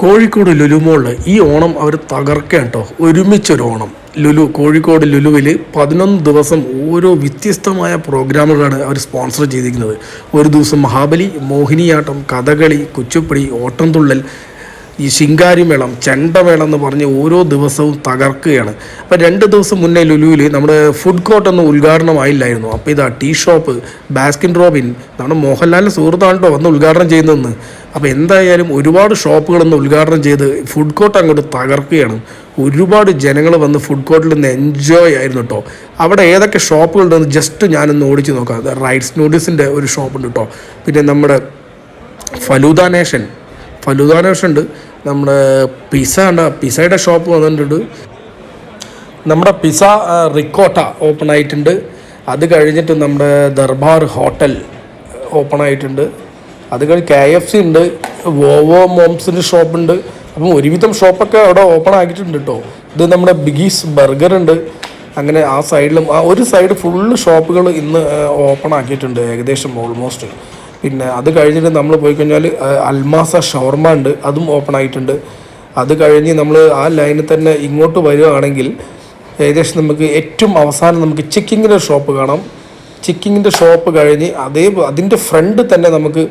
കോഴിക്കോട് ലുലുമോളിൽ ഈ ഓണം അവർ തകർക്കാൻ കേട്ടോ ഒരുമിച്ചൊരു ഓണം ലുലു കോഴിക്കോട് ലുലുവിൽ പതിനൊന്ന് ദിവസം ഓരോ വ്യത്യസ്തമായ പ്രോഗ്രാമുകളാണ് അവർ സ്പോൺസർ ചെയ്തിരിക്കുന്നത്. ഒരു ദിവസം മഹാബലി മോഹിനിയാട്ടം കഥകളി കുച്ചുപ്പിടി ഓട്ടംതുള്ളൽ ഈ ശിങ്കാരിമേളം ചെണ്ടമേളം എന്ന് പറഞ്ഞ് ഓരോ ദിവസവും തകർക്കുകയാണ്. അപ്പോൾ രണ്ട് ദിവസം മുന്നേ ലുലുവിൽ നമ്മുടെ ഫുഡ് കോർട്ട് ഒന്നും ഉദ്ഘാടനമായില്ലായിരുന്നു. അപ്പോൾ ഇതാ ടീ ഷോപ്പ് ബാസ്കിൻ റോബിൻ നമ്മുടെ മോഹൻലാലിന്റെ സുഹൃത്താണ് കേട്ടോ വന്ന് ഉദ്ഘാടനം ചെയ്യുന്നതെന്ന്. അപ്പോൾ എന്തായാലും ഒരുപാട് ഷോപ്പുകളൊന്ന് ഉദ്ഘാടനം ചെയ്ത് ഫുഡ് കോർട്ട് അങ്ങോട്ട് തകർക്കുകയാണ്. ഒരുപാട് ജനങ്ങൾ വന്ന് ഫുഡ് കോർട്ടിൽ നിന്ന് എൻജോയ് ആയിരുന്നു കേട്ടോ അവിടെ ഏതൊക്കെ ഷോപ്പുകളുണ്ടെന്ന് ജസ്റ്റ് ഞാനൊന്ന് ഓടിച്ച് നോക്കാം. റൈറ്റ്സ് നൂഡിൽസിന്റെ ഒരു ഷോപ്പുണ്ട് കേട്ടോ പിന്നെ നമ്മുടെ ഫലൂദ നേഷൻ ഫലൂദ നേഷൻ ഉണ്ട്. നമ്മുടെ പിസ ഉണ്ട് പിസയുടെ ഷോപ്പ് വന്നിട്ടുണ്ട്. നമ്മുടെ പിസ റിക്കോട്ട ഓപ്പൺ ആയിട്ടുണ്ട്. അത് കഴിഞ്ഞിട്ട് നമ്മുടെ ദർബാർ ഹോട്ടൽ ഓപ്പൺ ആയിട്ടുണ്ട്. അത് കഴിഞ്ഞ് കെ എഫ് സി ഉണ്ട് വോവോ മോംസിന്റെ ഷോപ്പുണ്ട്. അപ്പം ഒരുവിധം ഷോപ്പൊക്കെ അവിടെ ഓപ്പൺ ആക്കിയിട്ടുണ്ട് കേട്ടോ ഇത് നമ്മുടെ ബിഗീസ് ബർഗർ ഉണ്ട്. അങ്ങനെ ആ സൈഡിലും ആ ഒരു സൈഡ് ഫുള്ള് ഷോപ്പുകൾ ഇന്ന് ഓപ്പൺ ആക്കിയിട്ടുണ്ട് ഏകദേശം ഓൾമോസ്റ്റ് പിന്നെ അത് കഴിഞ്ഞിട്ട് നമ്മൾ പോയി കഴിഞ്ഞാൽ അൽമാസ ഷവർമ ഉണ്ട് അതും ഓപ്പൺ ആയിട്ടുണ്ട്. അത് കഴിഞ്ഞ് നമ്മൾ ആ ലൈനിൽ തന്നെ ഇങ്ങോട്ട് വരികയാണെങ്കിൽ ഏകദേശം നമുക്ക് ഏറ്റവും അവസാനം നമുക്ക് ചിക്കിങ്ങിന്റെ ഷോപ്പ് കാണാം. ചിക്കിങ്ങിന്റെ ഷോപ്പ് കഴിഞ്ഞ് അതേ അതിന്റെ ഫ്രണ്ട് തന്നെ നമുക്ക്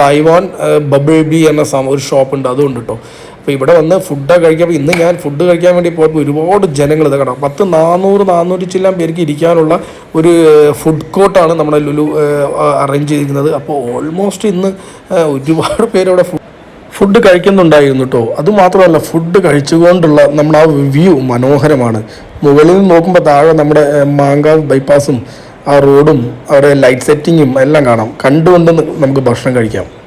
തായ്വാൻ ബബിൾ ബി എന്ന ഒരു ഷോപ്പുണ്ട്. അതുകൊണ്ട് കേട്ടോ അപ്പോൾ ഇവിടെ വന്ന് ഫുഡ് കഴിക്കാൻ ഇന്ന് ഞാൻ ഫുഡ് കഴിക്കാൻ വേണ്ടി പോയപ്പോൾ ഒരുപാട് ജനങ്ങൾ ഇത് കണ്ടോ? പത്ത് നാനൂറ് നാനൂറ്റി ചില്ലാൻ പേർക്ക് ഇരിക്കാനുള്ള ഒരു ഫുഡ് കോർട്ടാണ് നമ്മുടെ ലുലു അറേഞ്ച് ചെയ്തിരിക്കുന്നത്. അപ്പോൾ ഓൾമോസ്റ്റ് ഇന്ന് ഒരുപാട് പേര് അവിടെ ഫുഡ് കഴിക്കുന്നുണ്ടായിരുന്നു കേട്ടോ അതുമാത്രമല്ല ഫുഡ് കഴിച്ചുകൊണ്ടുള്ള നമ്മുടെ ആ വ്യൂ മനോഹരമാണ്. മുകളിൽ നോക്കുമ്പോൾ താഴെ നമ്മുടെ മാങ്കാവ് ബൈപ്പാസും ആ റോഡും അവിടെ ലൈറ്റ് സെറ്റിങ്ങും എല്ലാം കാണാം. കണ്ടുകൊണ്ട് നമുക്ക് ഭക്ഷണം കഴിക്കാം.